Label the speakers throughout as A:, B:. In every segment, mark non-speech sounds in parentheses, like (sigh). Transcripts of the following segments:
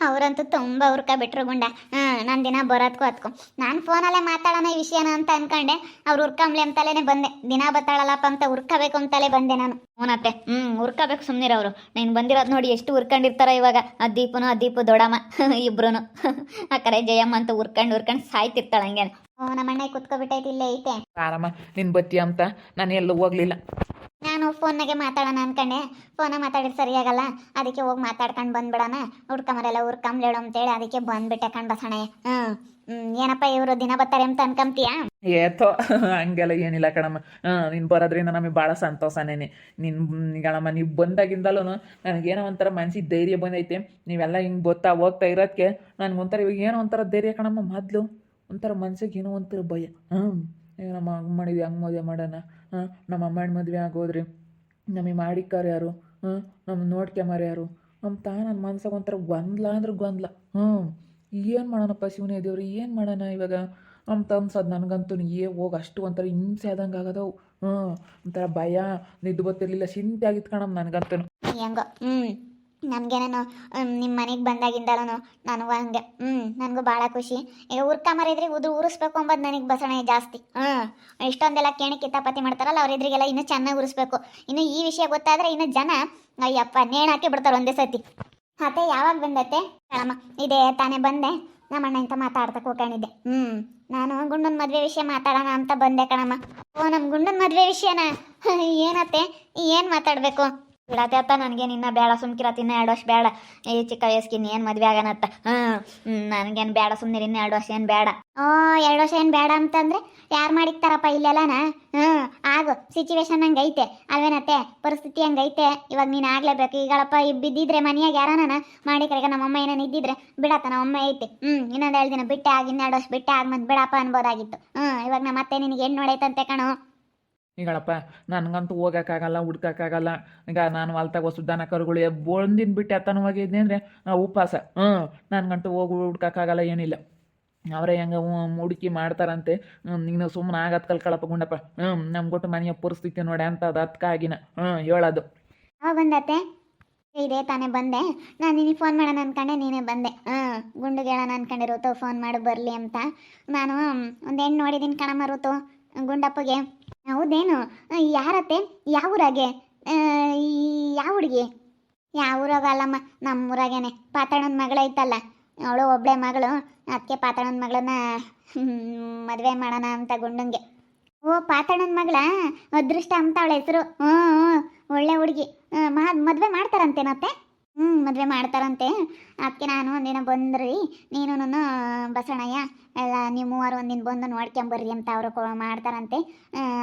A: ಅವರಂತೂ ತುಂಬ ಹುರ್ಕ ಬಿಟ್ರು ಗುಂಡ. ಹಾಂ ನಾನು ದಿನ ಬರೋದ್ಕೋ ಅದಕ್ಕೂ ನಾನು ಫೋನಲ್ಲೇ ಮಾತಾಡೋಣ ಈ ವಿಷಯನ ಅಂತ ಅನ್ಕೊಂಡೆ. ಅವ್ರು ಹುರ್ಕಂಬ್ಲಿ ಅಂತಲೇ ಬಂದೆ. ದಿನ ಬತ್ತಾಳಲ್ಲಪ್ಪ ಅಂತ ಹುರ್ಕೋಬೇಕು ಅಂತಲೇ ಬಂದೆ ನಾನು. ಹ್ಞೂನತ್ತೆ ಹ್ಞೂ ಸುಮ್ಮನೆ ಅವರು. ನೀನು ಬಂದಿರೋದು ನೋಡಿ ಎಷ್ಟು ಹುರ್ಕೊಂಡಿರ್ತಾರೋ ಇವಾಗ. ಆ ದೀಪನು ಆ ದೀಪು ದೊಡಮ್ಮ. (laughs) ಇಬ್ರು (laughs) ಆ ಕರೆ ಜಯಮ್ಮ ಅಂತ ಹುರ್ಕೊಂಡು ಹುರ್ಕೊಂಡು ಸಾಯ್ತಿರ್ತಾಳೆ ಹಂಗೆ ಓ ನಮ್ಮ ಅಣ್ಣ ಕುತ್ಕೊಬಿಟ್ಟೈತಿ ಇಲ್ಲೇ ಐತೆ.
B: ಆರಾಮ ನಿನ್ ಬತ್ತಿ ಅಂತ. ನಾನು ಎಲ್ಲೂ ಹೋಗ್ಲಿಲ್ಲ.
A: ನಾನು ಫೋನ್ನಾಗೆ ಮಾತಾಡೋಣ ಅನ್ಕೊಂಡೆ. ಫೋನ ಮಾತಾಡಿದ್ರೆ ಸರಿಯಾಗಲ್ಲ. ಅದಕ್ಕೆ ಹೋಗಿ ಮಾತಾಡ್ಕೊಂಡು ಬಂದ್ಬಿಡೋಣ. ಹುಡ್ಕಂಬರೆಲ್ಲ ಉರ್ಕಂಬ್ಲೇಳು ಅಂತೇಳಿ ಅದಕ್ಕೆ ಬಂದ್ಬಿಟ್ಟೆ ಕಣ್ ಬಸಣ. ಹ್ಞೂ ಏನಪ್ಪ ಇವರು ದಿನ ಬರ್ತಾರೆ ಅಂತ ಅನ್ಕೊಂತೀಯಾ?
B: ಏತೋ. ಹಂಗೆಲ್ಲ ಏನಿಲ್ಲ ಕಣಮ್ಮ. ನೀನು ಬರೋದ್ರಿಂದ ನಮಗೆ ಭಾಳ ಸಂತೋಷನೇನೆ ನಿನ್ ಗಣಮ್ಮ ನೀವು ಬಂದಾಗಿಂದಲೂ ನನಗೇನೋ ಒಂಥರ ಮನ್ಸಿಗೆ ಧೈರ್ಯ ಬಂದೈತೆ. ನೀವೆಲ್ಲ ಹಿಂಗ್ ಗೊತ್ತಾ ಹೋಗ್ತಾ ಇರೋದಕ್ಕೆ ಒಂಥರ ಇವಾಗ ಏನೋ ಒಂಥರ ಧೈರ್ಯ ಕಣಮ್ಮ. ಮೊದ್ಲು ಒಂಥರ ಮನ್ಸಿಗೆ ಏನೋ ಒಂಥರ ಭಯ. ಈಗ ನಮ್ಮ ಹಂಗೆ ಮಾಡಿದ್ವಿ ಹಂಗೆ ಮದುವೆ ಮಾಡೋಣ? ಹಾಂ? ನಮ್ಮ ಅಮ್ಮನ ಮದುವೆ ಆಗೋದ್ರಿ ನಮಗೆ ಮಾಡಿಕ್ಕಾರ ಯಾರು? ಹಾಂ? ನಮ್ಮ ನೋಡ್ಕೊಂಬಾರ ಯಾರು? ನಮ್ಮ ತಾ ನನ್ನ ಮನ್ಸಾಗ ಒಂಥರ ಗೊಂದಲ ಅಂದ್ರೆ ಗೊಂದಲ. ಹ್ಞೂ. ಏನು ಮಾಡೋಣಪ್ಪ ಶಿವನೇ ದೇವ್ರಿ, ಏನು ಮಾಡೋಣ ಇವಾಗ? ಅಂತ ಅನ್ಸೋದು ನನಗಂತೂ ಏ ಹೋಗಿ ಅಷ್ಟು ಒಂಥರ ಹಿಂಸೆ ಆದಂಗೆ ಆಗದವು. ಹ್ಞೂ. ಒಂಥರ ಭಯ, ನಿದ್ದು ಗೊತ್ತಿರಲಿಲ್ಲ ಚಿಂತೆ ಆಗಿತ್ತು ಕಣಮ್ಮ ನನಗಂತೂ.
A: ಹ್ಞೂ. ನನಗೇನೇನೋ ನಿಮ್ಮ ಮನೆಗೆ ಬಂದಾಗಿಂದಲೂ ನನಗೂ ಹಂಗೆ ಹ್ಞೂ ನನಗೂ ಭಾಳ ಖುಷಿ. ಈಗ ಉರ್ಕಂಬರಿದ್ರೆ ಉದು ಉರಿಸ್ಬೇಕು ಅಂಬೋದು ನನಗೆ ಬಸಣೆ ಜಾಸ್ತಿ. ಹ್ಞೂ ಇಷ್ಟೊಂದೆಲ್ಲ ಕೇಣಿ ಕಿತ್ತಾಪತಿ ಮಾಡ್ತಾರಲ್ಲ ಅವ್ರ ಎದುರಿಗೆಲ್ಲ ಇನ್ನೂ ಚೆನ್ನಾಗಿ ಉರಿಸ್ಬೇಕು. ಇನ್ನು ಈ ವಿಷಯ ಗೊತ್ತಾದರೆ ಇನ್ನು ಜನ, ಅಯ್ಯಪ್ಪ, ನೇಣು ಹಾಕಿ ಬಿಡ್ತಾರೆ ಒಂದೇ ಸತಿ ಅತ್ತೆ ಯಾವಾಗ ಬಂದತ್ತೆ? ಕಣಮ್ಮ ಇದೇ ತಾನೇ ಬಂದೆ. ನಮ್ಮ ಅಣ್ಣ ಅಂತ ಮಾತಾಡ್ತಾ ಕೂಕೊಂಡಿದ್ದೆ ಹ್ಞೂ ನಾನು ಗುಂಡನ ಮದುವೆ ವಿಷಯ ಮಾತಾಡೋಣ ಅಂತ ಬಂದೆ ಕಣಮ್ಮ. ಓ ನಮ್ಮ ಗುಂಡನ ಮದುವೆ ವಿಷಯನ? ಏನತ್ತೆ ಏನು ಮಾತಾಡಬೇಕು? ಬಿಡತ್ತೆ ಅತ್ತ ನನಗೆ ನಿನ್ನ ಬೇಡ ಸುಮ್ಕಿರತ್ತೆ ತಿನ್ನ ಎರಡು ವರ್ಷ ಬೇಡ. ಈ ಚಿಕ್ಕ ವಯಸ್ಸಿಗೆ ಇನ್ನೇನು ಮದುವೆ ಆಗನತ್ತ. ಹ್ಞೂ ನನಗೇನು ಬೇಡ ಸುಮ್ಮನೆ ಇನ್ನೂ ಎರಡು ವರ್ಷ ಏನು ಬೇಡ. ಓ, ಎರಡು ವರ್ಷ ಏನು ಬೇಡ ಅಂತಂದ್ರೆ ಯಾರು ಮಾಡಿಕ್ತಾರಪ್ಪ ಇಲ್ಲೆಲ್ಲನ? ಹ್ಞೂ ಆಗು ಸಿಚುವೇಶನ್ ಹಂಗೈತೆ ಅಲ್ವೇನತ್ತೆ ಪರಿಸ್ಥಿತಿ ಹಂಗೈತೆ ಇವಾಗ ನೀನು ಆಗ್ಲೇಬೇಕು. ಈಗಳಪ್ಪ ಬಿದ್ದಿದ್ರೆ ಮನೆಯಾಗ ಯಾರನ ಕರೆಗ, ನಮ್ಮಮ್ಮ ಏನೇನು ಇದ್ದಿದ್ರೆ ಬಿಡತ್ತ, ನಮ್ಮಮ್ಮ ಐತೆ. ಹ್ಞೂ ಇನ್ನೊಂದು ಎರಡು ದಿನ ಬಿಟ್ಟೆ ಆಗಿ, ಇನ್ನೆರಡು ವರ್ಷ ಬಿಟ್ಟೆ ಆಗ ಮತ್ತೆ ಬಿಡಪ್ಪ ಅನ್ಬೋದಾಗಿತ್ತು. ಹ್ಞೂ ಇವಾಗ ನಾ ಮತ್ತೆ ನಿನಗೆ ಹೆಣ್ಣು ನೋಡೈತಂತೆ ಕಣೋ.
B: ಈಗಳಪ್ಪ, ನನಗಂತೂ ಹೋಗೋಕ್ಕಾಗಲ್ಲ, ಹುಡ್ಕೋಕ್ಕಾಗಲ್ಲ. ಈಗ ನಾನು ಹೊಲ್ತಾಗ ಹೊಸ ದನ ಕರುಗಳು ಬಂದಿನ ಬಿಟ್ಟು ಎತ್ತನವಾಗಿದ್ದೆ ಅಂದರೆ ಉಪವಾಸ. ಹ್ಞೂ, ನನಗಂತೂ ಹೋಗಿ, ಹುಡ್ಕೋಕ್ಕಾಗಲ್ಲ, ಏನಿಲ್ಲ. ಅವರೇ ಹೆಂಗೆ ಹುಡುಕಿ ಮಾಡ್ತಾರಂತೆ. ನೀನು ಸುಮ್ಮನೆ ಆಗತ್ ಕಲ್ಕಳಪ್ಪ ಗುಂಡಪ್ಪ. ಹ್ಞೂ ನಮ್ಮ ಕೊಟ್ಟು ಮನೆಯ ಪರಿಸ್ಥಿತಿ ನೋಡಿ ಅಂತ ಅದು ಅದಕ್ಕಾಗಿನ ಹ್ಞೂ, ಹೇಳೋದು.
A: ಬಂದತ್ತೆ ಇದೇ ತಾನೇ ಬಂದೆ. ನಾನು ನಿನಗೆ ಫೋನ್ ಮಾಡೋಣ ಅನ್ಕೊಂಡೆ, ನೀನೇ ಬಂದೆ. ಹಾಂ ಗುಂಡುಗೆ ಹೇಳೋಣ ಅನ್ಕೊಂಡೆ, ಋತು ಫೋನ್ ಮಾಡಿ, ಬರಲಿ ಅಂತ. ನಾನು ಒಂದು ಹೆಣ್ಣು ನೋಡಿದ್ದೀನಿ ಕಣಮ್ಮ ಋತು, ಗುಂಡಪ್ಪಗೆ. ಹೌದೇನು? ಯಾರತ್ತೆ? ಯಾವ ಊರಾಗೆ? ಯಾವ ಹುಡುಗಿ? ಯಾವ ಊರಾಗ ಅಲ್ಲಮ್ಮ? ನಮ್ಮ ಊರಾಗೇನೆ ಪಾತಣ್ಣನ ಮಗಳೈತಲ್ಲ ಅವಳು ಒಬ್ಳೆ ಮಗಳು. ಅದಕ್ಕೆ ಪಾತಾಳನ ಮಗಳನ್ನ ಮದುವೆ ಮಾಡೋಣ ಅಂತ ಗುಂಡಂಗೆ. ಓ, ಪಾತಾಳನ ಮಗಳ? ಅದೃಷ್ಟ ಅಂತ ಅವಳ ಹೆಸರು. ಹ್ಞೂ ಒಳ್ಳೆ ಹುಡುಗಿ. ಮದುವೆ ಮಾಡ್ತಾರಂತೆ ಮಾಡ್ತಾರಂತೇನತ್ತೆ ಹ್ಞೂ ಮದುವೆ ಮಾಡ್ತಾರಂತೆ. ಅದಕ್ಕೆ ನಾನು ಒಂದಿನ ಬಂದ್ರಿ. ನೀನು ಬಸಣಯ್ಯ, ಎಲ್ಲ ನೀವು ಮೂವರು ಒಂದಿನ ಬಂದು ನೋಡ್ಕೊಂಬರ್ರಿ ಅಂತ ಅವರು ಮಾಡ್ತಾರಂತೆ.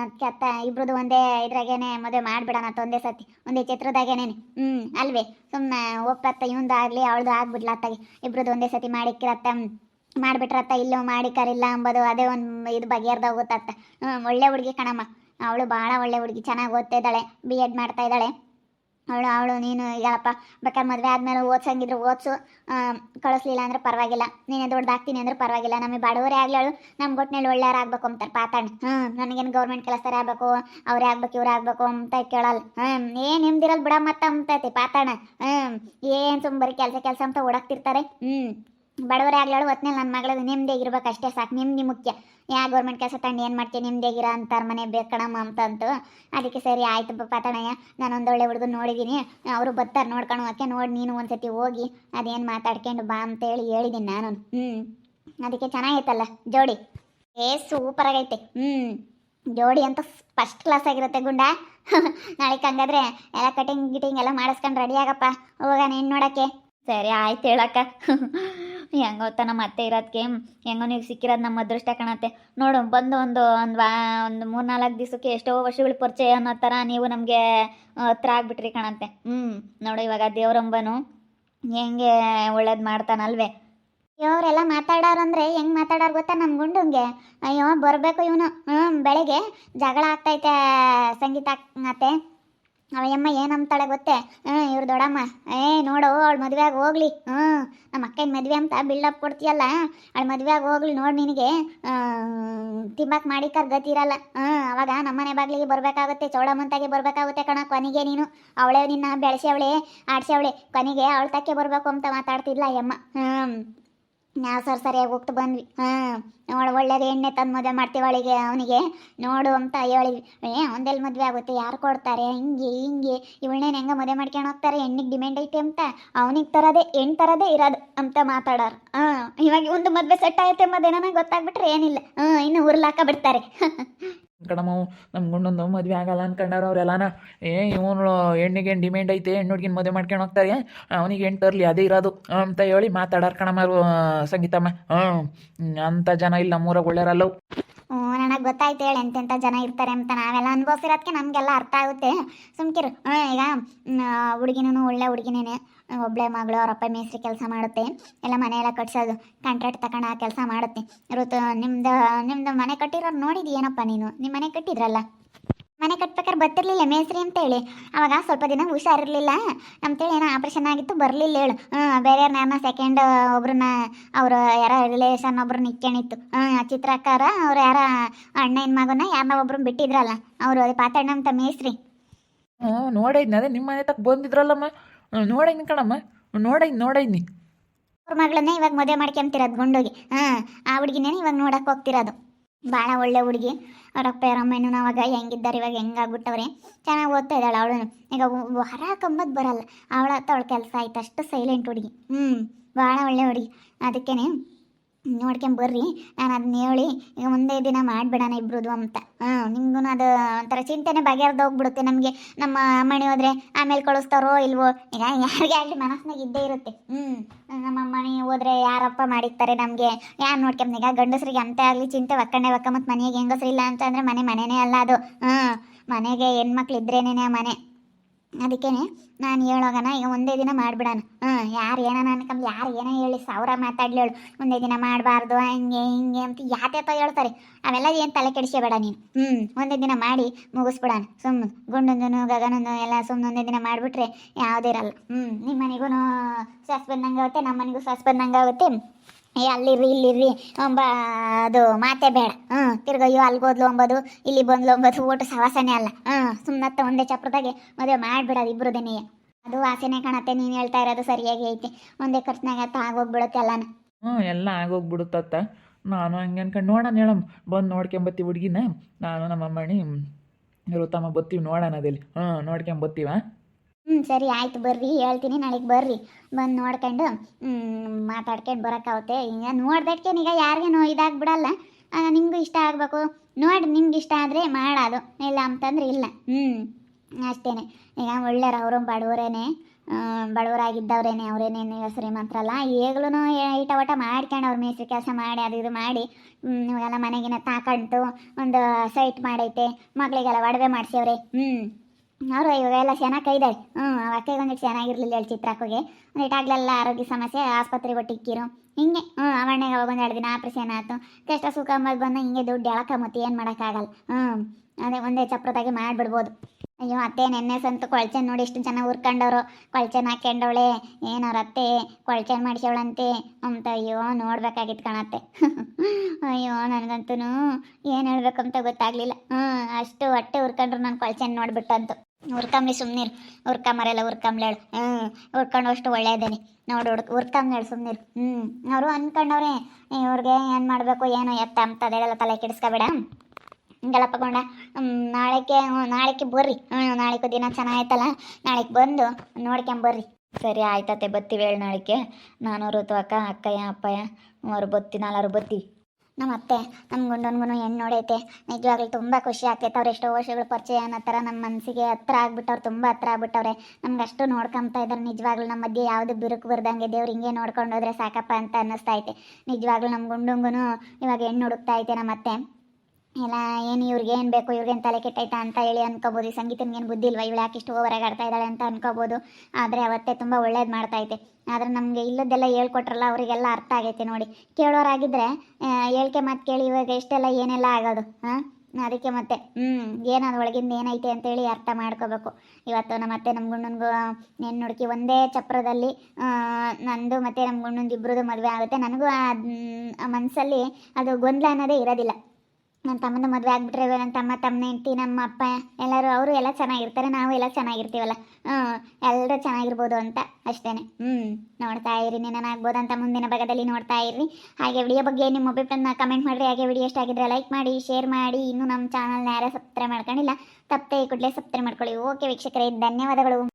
A: ಅದಕ್ಕೆ ಅತ್ತ ಇಬ್ರದ್ದು ಒಂದೇ ಇದ್ರಾಗೇನೆ ಮದುವೆ ಮಾಡಿಬಿಡೋಣ ಅಂತ ಒಂದೇ ಸತಿ. ಒಂದೇ ಚಿತ್ರದಾಗೇನೆ ಹ್ಞೂ ಅಲ್ವೇ. ಸುಮ್ಮನೆ ಒಪ್ಪತ್ತ ಇವಂದು ಆಗಲಿ ಅವಳದು ಆಗ್ಬಿಡ್ಲತ್ತಾಗಿ ಇಬ್ರದ್ದು ಒಂದೇ ಸತಿ ಮಾಡಿಕ್ಕಿರತ್ತ ಮಾಡಿಬಿಟ್ರತ್ತ, ಇಲ್ಲೋ ಮಾಡಿಕರಿಲ್ಲ ಅಂಬೋದು ಅದೇ ಒಂದು ಇದು ಬಗೆಹರ್ದೋಗುತ್ತತ್ತ ಹ್ಞೂ ಒಳ್ಳೆ ಹುಡುಗಿ ಕಣಮ್ಮ. ಅವಳು ಭಾಳ ಒಳ್ಳೆ ಹುಡುಗಿ, ಚೆನ್ನಾಗಿ ಓದ್ತಾ ಇದ್ದಾಳೆ ಬಿ ಎಡ್ ಮಾಡ್ತಾ ಇದ್ದಾಳೆ. ಅವಳು ಅವಳು, ನೀನು ಹೇಳಪ್ಪ, ಬೇಕಾದ್ರೆ ಮದುವೆ ಆದಮೇಲೆ ಓದ್ಸಂಗಿದ್ರೆ ಓದಿಸು. ಕಳಿಸ್ಲಿಲ್ಲ ಅಂದ್ರೆ ಪರವಾಗಿಲ್ಲ. ನೀನೇ ದೊಡ್ಡದಾಗ್ತೀನಿ ಅಂದ್ರೆ ಪರವಾಗಿಲ್ಲ. ನಮಗೆ ಬಡವರೇ ಆಗಲಿ ಅವಳು ನಮ್ಮ ಗೊಟ್ಟಿನಲ್ಲಿ ಒಳ್ಳೆಯವ್ರು ಆಗ್ಬೇಕು ಅಂತಾರೆ ಪಾತಾಣ ಹ್ಞೂ ನನಗೇನು ಗೌರ್ಮೆಂಟ್ ಕೆಲಸದಾರ ಆಗಬೇಕು, ಅವರೇ ಆಗ್ಬೇಕು, ಇವ್ರು ಆಗಬೇಕು ಅಂತ ಕೇಳಲ್ಲ. ಹ್ಞೂ ಏನು ನಿಮ್ದಿರಲ್ಲ ಬಿಡ ಮತ್ತ ಅಂತೈತಿ ಪಾತಾಣ. ಹ್ಞೂ ಏನು ಸುಮ್ಮ ಬರೀ ಕೆಲಸ ಕೆಲಸ ಅಂತ ಓಡಾಕ್ತಿರ್ತಾರೆ. ಹ್ಞೂ ಬಡವರೇ ಆಗ್ಲಾಳು ಒತ್ನಲ್ಲಿ ನನ್ನ ಮಗಳು ನೆಮ್ಮದಿಯಾಗಿರ್ಬೇಕು ಅಷ್ಟೇ ಸಾಕು. ನೆಮ್ಮದಿ ಮುಖ್ಯ. ಯಾ ಗೌರ್ಮೆಂಟ್ ಕೆಲಸ ತಂದು ಏನು ಮಾಡ್ತೀನಿ ನೆಮ್ಮದಿಯಾಗಿರ ಅಂತಾರೆ ಮನೆ ಬೇಕಣಮ್ಮ ಅಂತಂತು ಅದಕ್ಕೆ ಸರಿ ಆಯಿತು ಪಾತಣಯ್ಯ. ನಾನು ಒಂದು ಒಳ್ಳೆ ಹುಡುಗನ ನೋಡಿದ್ದೀನಿ ಅವರು ಬರ್ತಾರೆ ನೋಡ್ಕೊಂಡು ಹೋಗಕ್ಕೆ ನೋಡಿ ನೀನು ಒಂದ್ಸತಿ ಹೋಗಿ ಅದೇನು ಮಾತಾಡ್ಕೊಂಡು ಬಾ ಅಂತೇಳಿ ಹೇಳಿದ್ದೀನಿ ನಾನು. ಹ್ಞೂ ಅದಕ್ಕೆ ಚೆನ್ನಾಗೈತಲ್ಲ ಜೋಡಿ. ಏ ಸೂಪರ್ ಆಗೈತೆ. ಹ್ಞೂ ಜೋಡಿ ಅಂತ ಫಸ್ಟ್ ಕ್ಲಾಸ್ ಆಗಿರುತ್ತೆ ಗುಂಡ. ನಾಳೆ ಹಂಗಾದ್ರೆ ಎಲ್ಲ ಕಟಿಂಗ್ ಗಿಟಿಂಗ್ ಎಲ್ಲ ಮಾಡಿಸ್ಕೊಂಡು ರೆಡಿ ಆಗಪ್ಪ. ಹೋಗೋಣ ಏನು ನೋಡೋಕ್ಕೆ. ಸರಿ, ಆಯ್ತು ಹೇಳಕ್ಕ. (laughs) ಹೆಂಗೋತ್ತ ನಮ್ಮ ಅತ್ತೆ ಇರೋದಕ್ಕೆ ಹೆಂಗೋ ನೀವು ಸಿಕ್ಕಿರೋದು ನಮ್ಮ ಅದೃಷ್ಟ ಕಾಣತ್ತೆ. ನೋಡು, ಬಂದು ಒಂದು ಒಂದು ವಾ, ಒಂದು ಮೂರು ನಾಲ್ಕು ದಿವಸಕ್ಕೆ ಎಷ್ಟೋ ವರ್ಷಗಳು ಪರಿಚಯ ಅನ್ನೋ ಥರ ನೀವು ನಮಗೆ ಹತ್ರ ಆಗ್ಬಿಟ್ರಿ ಕಾಣತ್ತೆ. ಹ್ಞೂ ನೋಡು ಇವಾಗ ದೇವ್ರಂಬನು ಹೆಂಗೆ ಒಳ್ಳೇದು ಮಾಡ್ತಾನಲ್ವೇ. ಇವರೆಲ್ಲ ಮಾತಾಡೋರಂದ್ರೆ ಹೆಂಗೆ ಮಾತಾಡೋರು ಗೊತ್ತಾ ನಮ್ಮ ಗುಂಡುಂಗೆ? ಅಯ್ಯೋ, ಬರಬೇಕು ಇವನು. ಹ್ಞೂ ಬೆಳಗ್ಗೆ ಜಗಳ ಆಗ್ತೈತೆ ಸಂಗೀತ ಅತ್ತೆ ಅವಯ್ಯಮ್ಮ ಏನಂತಾಳೆ ಗೊತ್ತೇ? ಹ್ಞೂ ಇವ್ರು ದೊಡ್ಡಮ್ಮ ಏ, ನೋಡು, ಅವಳು ಮದುವೆಯಾಗಿ ಹೋಗ್ಲಿ. ಹ್ಞೂ ನಮ್ಮ ಅಕ್ಕನ ಮದುವೆ ಅಂತ ಬಿಲ್ಡಪ್ ಕೊಡ್ತೀಯಲ್ಲ? ಅವಳು ಮದುವೆಯಾಗಿ ಹೋಗ್ಲಿ ನೋಡಿ ನಿನಗೆ. ತಿಂಬಾಕ್ ಮಾಡಿ ಕರ್ ಗತಿ ಇರಲ್ಲ. ಹ್ಞೂ ಅವಾಗ ನಮ್ಮನೆ ಬಾಗಿಲಿಗೆ ಬರಬೇಕಾಗುತ್ತೆ ಚೌಡಮ್ಮಂತಾಗೆ ಬರಬೇಕಾಗುತ್ತೆ ಕಣ ಕೊನೆಗೆ ನೀನು. ಅವಳೇ ನಿನ್ನ ಬೆಳೆಸವಳೆ ಅವಳೆ ಕೊನೆಗೆ ಅವಳ ತಕ್ಕೆ ಬರಬೇಕು ಅಂತ ಮಾತಾಡ್ತಿದ್ಲ ಅಯ್ಯಮ್ಮ ಹ್ಞೂ ನಾವು ಸರ್ ಸರಿಯಾಗಿ ಹೋಗ್ತಾ ಬಂದ್ವಿ. ಹಾಂ, ನೋಡು, ಒಳ್ಳೇದು ಎಣ್ಣೆ ತಂದು ಮದುವೆ ಮಾಡ್ತೀವಿ ಅವಳಿಗೆ ಅವನಿಗೆ. ನೋಡು ಅಂತ ಹೇಳಿದ್ವಿ. ಏ ಒಂದೆಲ್ಲಿ ಮದುವೆ ಆಗುತ್ತೆ, ಯಾರು ಕೊಡ್ತಾರೆ? ಹಿಂಗೆ ಹಿಂಗೆ. ಇವಳನ್ನೇನು ಹೆಂಗೆ ಮದುವೆ ಮಾಡ್ಕೊಂಡು ಹೋಗ್ತಾರೆ? ಹೆಣ್ಣಿಗೆ ಡಿಮ್ಯಾಂಡ್ ಐತೆ ಅಂತ. ಅವನಿಗೆ ತರದೆ ಹೆಣ್ಣು ತರದೇ ಇರೋದು ಅಂತ ಮಾತಾಡೋರು. ಹಾಂ, ಇವಾಗ ಒಂದು ಮದುವೆ ಸೆಟ್ ಆಯ್ತು ಎಂಬುದೇನೋ ಗೊತ್ತಾಗ್ಬಿಟ್ರೆ ಏನಿಲ್ಲ. ಹಾಂ, ಇನ್ನು ಉರ್ಲಾಕ ಬಿಡ್ತಾರೆ. (laughs)
B: ಕಣಮ್ಮ ನಮ್ಮ ಗುಂಡೊಂದು ಮದುವೆ ಆಗಲ್ಲ ಅನ್ಕೊಂಡಾರ ಅವರೆಲ್ಲನ, ಏ, ಇವನು ಹೆಣ್ಣಿಗೆ ಏನು ಡಿಮ್ಯಾಂಡ್ ಐತೆ ಹೆಣ್ಣು ಹುಡ್ಗಿನ ಮದುವೆ ಮಾಡ್ಕೊಂಡು ಹೋಗ್ತಾರೆ ಅವನಿಗೆ ಹೆಣ್ಣು ತರಲಿ, ಅದೇ ಇರೋದು ಅಂತ ಹೇಳಿ ಮಾತಾಡಾರ ಕಣಮ್ಮ ಸಂಗೀತಮ್ಮ ಹ್ಞೂ ಅಂಥ ಜನ ಇಲ್ಲ, ನಮ್ಮೂರಾಗ ಒಳ್ಳೆಯರಲ್ಲವು
A: ಹ್ಞೂ ನನಗೆ ಗೊತ್ತಾಯ್ತು ಹೇಳಿ ಎಂತೆಂಥ ಜನ ಇರ್ತಾರೆ ಅಂತ ನಾವೆಲ್ಲ ಅನುಭವಿಸಿರೋದಕ್ಕೆ ನಮಗೆಲ್ಲ ಅರ್ಥ ಆಗುತ್ತೆ. ಸುಮ್ಕಿರು ಈಗ ಹುಡುಗಿನೂ ಒಳ್ಳೆ ಹುಡುಗಿನೇನೆ ಒಬ್ಳೆ ಮಗಳು ಅವರಪ್ಪ ಮೇಸ್ತ್ರಿ ಕೆಲಸ ಮಾಡುತ್ತೆ. ಎಲ್ಲ ಮನೆ ಎಲ್ಲ ಕಟ್ಸೋದು ಕಾಂಟ್ರಾಕ್ಟ್ ತಗೊಂಡು ಆ ಕೆಲಸ ಮಾಡುತ್ತೆ. ಋತು, ನಿಮ್ದು ನಿಮ್ದು ಮನೆ ಕಟ್ಟಿರೋರು ನೋಡಿದಿ ಏನಪ್ಪ ನೀನು? ನಿಮ್ಮ ಮನೆ ಕಟ್ಟಿದ್ರಲ್ಲ? ಮನೆ ಕಟ್ಬೇಕಾದ್ರೆ ಬರ್ತಿರ್ಲಿಲ್ಲ ಮೇಸ್ತ್ರಿ ಅಂತೇಳಿ ಅವಾಗ ಸ್ವಲ್ಪ ದಿನ ಹುಷಾರಿರ್ಲಿಲ್ಲ. ಅಂತೇಳಿ ಏನೋ ಆಪ್ರೇಷನ್ ಆಗಿತ್ತು, ಬರಲಿಲ್ಲ ಹೇಳು. ಹ್ಞೂ ಬೇರೆ ನಾನು ಸೆಕೆಂಡ್ ಒಬ್ರನ್ನ, ಅವರು ಯಾರ ರಿಲೇಷನ್ ಒಬ್ರು ಇಕ್ಕೊಂಡಿತ್ತು ಹ್ಞೂ ಚಿತ್ರಕಾರ ಅವ್ರು ಯಾರ ಅಣ್ಣನ ಮಗನ ಯಾರನ್ನ ಒಬ್ರು ಬಿಟ್ಟಿದ್ರಲ್ಲ? ಅವರು ಪಾತಣ್ಣ ಅಂತ ಮೇಸ್ತ್ರಿ.
B: ಹ್ಞೂ ನೋಡಿದ್ನ. ಅದೇ ನಿಮ್ಮ ಮನೆ ತಕ್ಕ ಬಂದಿದ್ರಲ್ಲಮ್ಮ. ನೋಡೈನಿ ಕಣಮ್ಮ. ನೋಡೈನಿ ನೋಡೈನಿ
A: ಅವ್ರ ಮಗಳನ್ನೇ ಇವಾಗ ಮದುವೆ ಮಾಡ್ಕೊಂತಿರೋದು ಗುಂಡೋಗಿ. ಹಾಂ, ಆ ಹುಡುಗಿನೇ ಇವಾಗ ನೋಡಕ್ಕೆ ಹೋಗ್ತಿರೋದು. ಭಾಳ ಒಳ್ಳೆ ಹುಡುಗಿ. ಅವ್ರ ಅಪ್ಪ ಅಮ್ಮನೂ ಅವಾಗ ಹೆಂಗಿದ್ದಾರೆ, ಇವಾಗ ಹೆಂಗಾಗ್ಬಿಟ್ಟವ್ರೆ. ಚೆನ್ನಾಗಿ ಓದ್ತಾ ಇದ್ದಾಳೆ ಅವಳು. ಈಗ ಹೊರ ಕಂಬದ್ ಬರಲ್ಲ. ಅವಳ ಅವಳ ಕೆಲಸ ಆಯ್ತು. ಅಷ್ಟು ಸೈಲೆಂಟ್ ಹುಡುಗಿ. ಹ್ಞೂ ಭಾಳ ಒಳ್ಳೆ ಹುಡುಗಿ. ಅದಕ್ಕೇನೆ ನೋಡ್ಕೊಂಬರ್ರಿ ನಾನು ಅದನ್ನ ಹೇಳಿ ಈಗ ಮುಂದೆ ದಿನ ಮಾಡಿಬಿಡೋಣ ಇಬ್ರದು ಅಂತ. ಹಾಂ ನಿಮಗೂ ಅದು ಒಂಥರ ಚಿಂತೆನೆ ಹೋಗ್ಬಿಡುತ್ತೆ ನಮಗೆ. ನಮ್ಮ ಮನೆ ಹೋದ್ರೆ ಆಮೇಲೆ ಕಳಿಸ್ತಾರೋ ಇಲ್ವೋ? ಈಗ ಯಾರಿಗೆ ಆಗಲಿ ಮನಸ್ಸಿನಾಗ ಇದ್ದೇ ಇರುತ್ತೆ. ಹ್ಞೂ ನಮ್ಮ ಮನೆ ಹೋದ್ರೆ ಯಾರಪ್ಪ ಮಾಡಿರ್ತಾರೆ ನಮಗೆ? ಯಾರು ನೋಡ್ಕೊಂಬ ಈಗ ಗಂಡಸರಿಗೆ ಅಂತ ಆಗಲಿ ಚಿಂತೆ ಒಕ್ಕಂಡೆ ಒಕ್ಕ ಮತ್ತು ಮನೆಗೆ ಹೆಂಗಸರಿಲ್ಲ ಅಂತ ಅಂದರೆ ಮನೆ ಮನೆಯೇ ಅಲ್ಲ ಅದು. ಹ್ಞೂ ಮನೆಗೆ ಹೆಣ್ಮಕ್ಳು ಇದ್ರೇನೇ ಮನೆ. ಅದಕ್ಕೇನೆ ನಾನು ಹೇಳೋಗನ, ಈಗ ಒಂದೇ ದಿನ ಮಾಡಿಬಿಡೋಣ ಹಾಂ, ಯಾರು ಏನಾನ ಅನ್ಕೊಂಡ್ ಯಾರು ಏನೋ ಹೇಳಿ, ಸಾವಿರ ಮಾತಾಡ್ಲಿ ಹೇಳು. ಒಂದೇ ದಿನ ಮಾಡಬಾರ್ದು, ಹಂಗೆ ಹಿಂಗೆ ಅಂತ ಯಾತೇತೋ ಹೇಳ್ತಾರೆ. ಅವೆಲ್ಲ ಏನು ತಲೆ ಕೆಡಿಸ್ಕೋಬೇಡ ನೀನು. ಹ್ಞೂ ಒಂದೇ ದಿನ ಮಾಡಿ ಮುಗಿಸ್ಬಿಡೋಣ ಸುಮ್ಮನೆ ಗುಂಡೊಂದನು ಗಗನೊಂದು ಎಲ್ಲ ಸುಮ್ಮನೆ ಒಂದೇ ದಿನ ಮಾಡಿಬಿಟ್ರೆ ಯಾವುದೇ ಇರಲ್ಲ. ಹ್ಞೂ ನಿಮ್ಮ ಮನೆಗೂ ಸಾಸ್ ಬಂದಂಗೆ ಆಗುತ್ತೆ ನಮ್ಮ ಮನೆಗೂ ಸಾಸ್ ಬಂದಂಗೆ ಆಗುತ್ತೆ ಏ, ಅಲ್ಲಿರ್ರಿ, ಇಲ್ಲಿರ್ರಿ. ಅಂಬ ಅದು ಮಾತೇ ಬೇಡ. ಹ್ಞೂ ತಿರ್ಗಯ್ಯೋ ಅಲ್ಗೋದ್ಲು ಅಂಬೋದು, ಇಲ್ಲಿ ಬಂದ್ಲು ಅಂಬೋದು ಊಟ ಸವಾಸನೆ ಅಲ್ಲ. ಹ್ಞೂ ಸುಮ್ಮನತ್ತ ಒಂದೇ ಚಪ್ರದಾಗೆ ಮದುವೆ ಮಾಡಿಬಿಡೋದು ಇಬ್ಬರದೇನೆ ಅದು ವಾಸನೆ ಕಾಣತ್ತೆ, ನೀನು ಹೇಳ್ತಾ ಇರೋದು ಸರಿಯಾಗಿ ಐತೆ. ಒಂದೇ ಖರ್ಚಿನಾಗ ಆಗೋಗ್ಬಿಡುತ್ತೆ ಅಲ್ಲ
B: ಹ್ಞೂ ಎಲ್ಲ ಆಗೋಗ್ಬಿಡುತ್ತತ್ತ. ನಾನು ಹಂಗೆ ಅನ್ಕೊಂಡು, ನೋಡೋಣ ಹೇಳಮ್ಮ ಬಂದು ನೋಡ್ಕೊಂಬತ್ತಿ ಹುಡುಗಿನ. ನಾನು ನಮ್ಮ ಅಮ್ಮಣಿ ಋತಮ್ಮ ಬತ್ತೀವಿ ನೋಡೋಣ ಅದಲ್ಲಿ. ಹ್ಞೂ ನೋಡ್ಕೊಂಬತ್ತೀವ?
A: ಹ್ಞೂ ಸರಿ, ಆಯ್ತು, ಬರ್ರಿ, ಹೇಳ್ತೀನಿ, ನಾಳೆಗೆ ಬರ್ರಿ. ಬಂದು ನೋಡ್ಕೊಂಡು ಮಾತಾಡ್ಕೊಂಡು ಬರೋಕ್ಕಾಗುತ್ತೆ ಈಗ ನೋಡ್ದಟ್ಕೆ ಈಗ ಯಾರಿಗೇನು ಇದಾಗ್ಬಿಡಲ್ಲ ನಿಮಗೂ ಇಷ್ಟ ಆಗಬೇಕು. ನೋಡಿ, ನಿಮ್ಗೆ ಇಷ್ಟ ಆದರೆ ಮಾಡೋದು. ಇಲ್ಲ ಅಂತಂದ್ರೆ ಇಲ್ಲ. ಹ್ಞೂ ಅಷ್ಟೇ ಈಗ ಒಳ್ಳೆಯವ್ರು, ಅವರು ಬಡವರೇನೆ ಬಡವರಾಗಿದ್ದವ್ರೇನೆ ಅವರೇನೇನು ಶ್ರೀಮಂತರಲ್ಲ ಈಗಲೂ ಈಟ ಒಟ ಮಾಡ್ಕೊಂಡು ಅವ್ರ ಮೇಸ್ತ್ರಿ ಕೆಲಸ ಮಾಡಿ, ಅದು ಇದು ಮಾಡಿ ಇವಾಗೆಲ್ಲ ಮನೆಗಿನ ತಾಕಂಡು ಒಂದು ಸೈಟ್ ಮಾಡೈತೆ. ಮಕ್ಕಳಿಗೆಲ್ಲ ಒಡವೆ ಮಾಡಿಸ್ಯವ್ರೆ ಹ್ಞೂ ಅವರು ಇವಾಗೆಲ್ಲ ಚೆನ್ನಾಗಿ ಕೈದಾಳೆ ಹ್ಞೂ ಅಕ್ಕಗೆ ಒಂದಿಟ್ಟು ಚೆನ್ನಾಗಿರ್ಲಿಲ್ಲ ಹೇಳಿ ಚಿತ್ರಕ್ಕಗೆ. ಇಟ್ಟಾಗಲೆಲ್ಲ ಆರೋಗ್ಯ ಸಮಸ್ಯೆ ಆಸ್ಪತ್ರೆಗೆ ಒಟ್ಟಿಕ್ಕಿರು. ಹಿಂಗೆ ಹ್ಞೂ ಅವಣ್ಣಗೆ ಅವಾಗ ಎರಡು ದಿನ ಆಪ್ರೇಷನ್ ಆಯಿತು. ಕಷ್ಟ ಸುಖ ಅಂಬದು ಬಂದ ಹಿಂಗೆ ದುಡ್ಡು ಎಳಕಮ್ಮತ್ತು ಏನು ಮಾಡೋಕ್ಕಾಗಲ್ಲ ಹ್ಞೂ ಅದೇ ಒಂದೇ ಚಪ್ರದಾಗೆ ಮಾಡಿಬಿಡ್ಬೋದು. ಅಯ್ಯೋ, ಅತ್ತೆ ನೆನ್ನೆ ಸಂತು ಕೊಳ್ಚೆ ನೋಡಿ ಎಷ್ಟು ಚೆನ್ನಾಗಿ ಹುರ್ಕೊಂಡವ್ರು ಕೊಳ್ಚನ್ ಹಾಕ್ಕೊಂಡವಳೆ ಏನವ್ರ ಅತ್ತೆ, ಕೊಳ್ಚೆನ್ ಮಾಡಿಸ್ಯವಳಂತೆ. ಅಂತ ಅಯ್ಯೋ ನೋಡ್ಬೇಕಾಗಿತ್ತು ಕಾಣತ್ತೆ. (laughs) ಅಯ್ಯೋ ನನಗಂತೂ ಏನು ಹೇಳ್ಬೇಕಂತ ಗೊತ್ತಾಗ್ಲಿಲ್ಲ. ಹ್ಞೂ ಅಷ್ಟು ಹೊಟ್ಟೆ ಉರ್ಕೊಂಡ್ರು ನಾನು ಕೊಳ್ಚೆನ್ ನೋಡ್ಬಿಟ್ಟಂತು. ಹುರ್ಕಂಬ್ಲಿ ಸುಮ್ಮನಿರು ಹುರ್ಕಂಬರೆಲ್ಲ, ಹುರ್ಕಂಬ್ಲೇಳು. ಹ್ಞೂ ಹುರ್ಕೊಂಡು ಅಷ್ಟು ಒಳ್ಳೇದೇನೆ. ನೋಡು ಹುಡ್ಕ, ಹುರ್ಕಂಬ್ಲೇಳು ಸುಮ್ಮನಿರು ಹ್ಞೂ ಅವರು ಅಂದ್ಕೊಂಡವ್ರೆ ಇವ್ರಿಗೆ ಏನು ಮಾಡಬೇಕು, ಏನು ಎತ್ತ ಅಂತ ಅದೇಳಲ್ಲ ತಲೆ ಕೆಡಿಸ್ಕೊಬೇಡ. ಹಿಂಗೆಲ್ಲ ಪಕೊಂಡ ನಾಳೆಗೆ ನಾಳೆಗೆ ಬರ್ರಿ. ಹ್ಞೂ ನಾಳೆಗೂ ದಿನ ಚೆನ್ನಾಗೈತಲ್ಲ. ನಾಳೆಗೆ ಬಂದು ನೋಡ್ಕೊಂಬರ್ರಿ
C: ಸರಿ ಆಯ್ತತೆ ಬತ್ತೀವಿ ಹೇಳಿ ನಾಳೆಗೆ. ನಾನು ಋತು ಅಕ್ಕ ಅಕ್ಕಯ್ಯ, ಅಪ್ಪಯ್ಯ ಅವ್ರು ಬತ್ತಿ, ನಾಲ್ವರು ಬತ್ತೀವಿ
A: ನಮ್ಮ ಅತ್ತೆ ನಮ್ಮ ಗುಂಡನ್ಗೂ ಹೆಣ್ಣು ನೋಡೈತೆ. ನಿಜವಾಗ್ಲೂ ತುಂಬ ಖುಷಿ ಆಗ್ತೈತೆ ಅವ್ರು ಎಷ್ಟೋ ವರ್ಷಗಳು ಪರಿಚಯ ಅನ್ನೋ ಥರ ನಮ್ಮ ಮನಸ್ಸಿಗೆ ಹತ್ರ ಆಗ್ಬಿಟ್ಟವ್ರು, ತುಂಬ ಹತ್ರ ಆಗ್ಬಿಟ್ಟವ್ರೆ. ನಮ್ಗೆ ಅಷ್ಟು ನೋಡ್ಕೊಂತ ಇದ್ದಾರೆ ನಿಜವಾಗ್ಲೂ ನಮ್ಮ ಮಧ್ಯೆ ಯಾವುದು ಬಿರುಕು ಬರ್ದಂಗೆ ದೇವ್ರು ಹಿಂಗೆ ನೋಡ್ಕೊಂಡು ಹೋದ್ರೆ ಸಾಕಪ್ಪ ಅಂತ ಅನ್ನಿಸ್ತಾ ಐತೆ. ನಿಜವಾಗ್ಲೂ ನಮ್ಮ ಗುಂಡುಂಗೂ ಇವಾಗ ಹೆಣ್ಣು ಹುಡುಕ್ತಾ ಐತೆ ನಮ್ಮ ಅತ್ತೆ ಎಲ್ಲ ಏನು ಇವ್ರಿಗೆ ಏನು ಬೇಕು ಇವ್ರಿಗೇನು ತಲೆ ಕೆಟ್ಟೈತಾ ಅಂತ ಹೇಳಿ ಅನ್ಕೋಬೋದು. ಈ ಸಂಗೀತನಿಗೇನು ಬುದ್ಧಿ ಇಲ್ವಾ? ಇವಳು ಯಾಕೆ ಇಷ್ಟು ಓವರಾಗಿ ಆಡ್ತಾ ಇದ್ದಾಳೆ ಅಂತ ಅನ್ಕೋಬೋದು. ಆದರೆ ಅವತ್ತೇ ತುಂಬ ಒಳ್ಳೇದು ಮಾಡ್ತಾ ಐತೆ ಆದರೆ ನಮಗೆ ಇಲ್ಲದೆಲ್ಲ ಹೇಳ್ಕೊಟ್ರಲ್ಲ, ಅವರಿಗೆಲ್ಲ ಅರ್ಥ ಆಗೈತೆ ನೋಡಿ. ಕೇಳೋರಾಗಿದ್ದರೆ ಹೇಳಿಕೆ ಮತ್ತು ಕೇಳಿ, ಇವಾಗ ಎಷ್ಟೆಲ್ಲ ಏನೆಲ್ಲ ಆಗೋದು ಹಾಂ ಅದಕ್ಕೆ ಮತ್ತೆ ಹ್ಞೂ ಅದು ಒಳಗಿಂದ ಏನೈತೆ ಅಂತೇಳಿ ಅರ್ಥ ಮಾಡ್ಕೋಬೇಕು. ಇವತ್ತು ನಮ್ಮ ಮತ್ತೆ ನಮ್ಮ ಗುಂಡನ್ಗೂ ನೆನ್ ಹುಡುಕಿ ಒಂದೇ ಚಪ್ರದಲ್ಲಿ ನಂದು ಮತ್ತು ನಮ್ಮ ಗುಂಡಂದು ಇಬ್ಬರದು ಮದುವೆ ಆಗುತ್ತೆ. ನನಗೂ ಮನಸ್ಸಲ್ಲಿ ಅದು ಗೊಂದಲ ಅನ್ನೋದೇ ಇರೋದಿಲ್ಲ. ನನ್ನ ತಮ್ಮನ ಮದುವೆ ಆಗ್ಬಿಟ್ರೆ ನನ್ನ ತಮ್ಮ ತಮ್ಮನ ಹೆಂಡತಿ, ನಮ್ಮ ಅಪ್ಪ ಎಲ್ಲರೂ ಅವರು ಎಲ್ಲ ಚೆನ್ನಾಗಿರ್ತಾರೆ, ನಾವು ಎಲ್ಲ ಚೆನ್ನಾಗಿರ್ತೀವಲ್ಲ. ಹ್ಞೂ ಎಲ್ಲರೂ ಚೆನ್ನಾಗಿರ್ಬೋದು ಅಂತ ಅಷ್ಟೇ ಹ್ಞೂ ನೋಡ್ತಾ ಇರಿ ಆಗ್ಬೋದು ಅಂತ ಮುಂದಿನ ಭಾಗದಲ್ಲಿ ನೋಡ್ತಾ ಇರಿ ಹಾಗೆ ವಿಡಿಯೋ ಬಗ್ಗೆ ನಿಮ್ಮ ಅಭಿಪ್ರಾಯನ ಕಮೆಂಟ್ ಮಾಡಿರಿ. ಹಾಗೆ ವಿಡಿಯೋ ಇಷ್ಟ ಆಗಿದ್ರೆ ಲೈಕ್ ಮಾಡಿ ಶೇರ್ ಮಾಡಿ. ಇನ್ನೂ ನಮ್ಮ ಚಾನಲ್ನ ಯಾರೇ ಸಬ್ಸ್ಕ್ರೈಬ್ ಮಾಡ್ಕೊಂಡಿಲ್ಲ, ತಪ್ಪದೆ ಈ ಕೂಡಲೇ ಸಬ್ಸ್ಕ್ರೈಬ್ ಮಾಡ್ಕೊಳ್ಳಿ. ಓಕೆ ವೀಕ್ಷಕರೇ, ಧನ್ಯವಾದಗಳು.